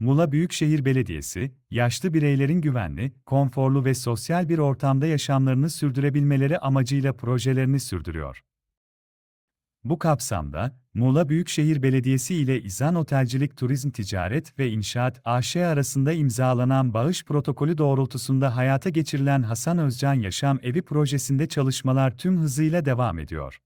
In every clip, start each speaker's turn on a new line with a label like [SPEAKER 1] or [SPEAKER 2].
[SPEAKER 1] Muğla Büyükşehir Belediyesi, yaşlı bireylerin güvenli, konforlu ve sosyal bir ortamda yaşamlarını sürdürebilmeleri amacıyla projelerini sürdürüyor. Bu kapsamda, Muğla Büyükşehir Belediyesi ile İzan Otelcilik Turizm Ticaret ve İnşaat AŞ arasında imzalanan bağış protokolü doğrultusunda hayata geçirilen Hasan Özcan Yaşam Evi projesinde çalışmalar tüm hızıyla devam ediyor.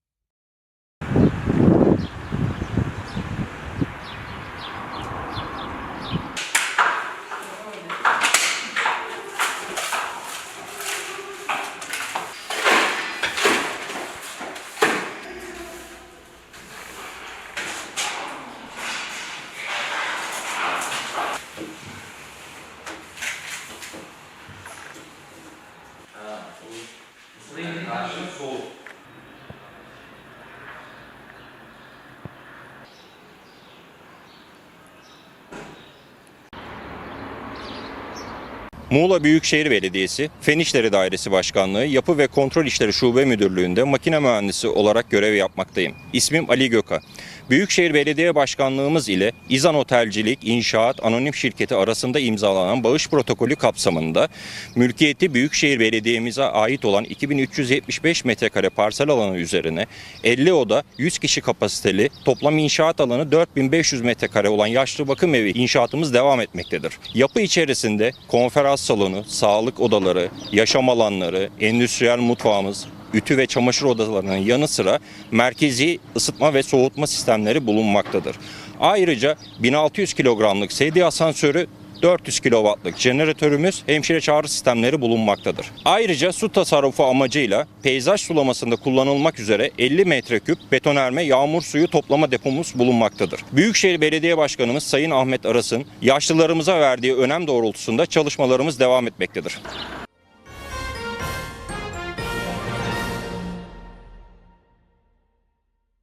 [SPEAKER 2] Muğla Büyükşehir Belediyesi Fen İşleri Dairesi Başkanlığı Yapı ve Kontrol İşleri Şube Müdürlüğü'nde makine mühendisi olarak görev yapmaktayım. İsmim Ali Göka. Büyükşehir Belediye Başkanlığımız ile İzan Otelcilik İnşaat Anonim Şirketi arasında imzalanan bağış protokolü kapsamında mülkiyeti Büyükşehir Belediye'mize ait olan 2375 metrekare parsel alanı üzerine 50 oda 100 kişi kapasiteli toplam inşaat alanı 4500 metrekare olan yaşlı bakım evi inşaatımız devam etmektedir. Yapı içerisinde konferans salonu, sağlık odaları, yaşam alanları, endüstriyel mutfağımız, ütü ve çamaşır odalarının yanı sıra merkezi ısıtma ve soğutma sistemleri bulunmaktadır. Ayrıca 1600 kilogramlık sedye asansörü 400 kW'lık jeneratörümüz hemşire çağrı sistemleri bulunmaktadır. Ayrıca su tasarrufu amacıyla peyzaj sulamasında kullanılmak üzere 50 metreküp betonerme yağmur suyu toplama depomuz bulunmaktadır. Büyükşehir Belediye Başkanımız Sayın Ahmet Aras'ın yaşlılarımıza verdiği önem doğrultusunda çalışmalarımız devam etmektedir.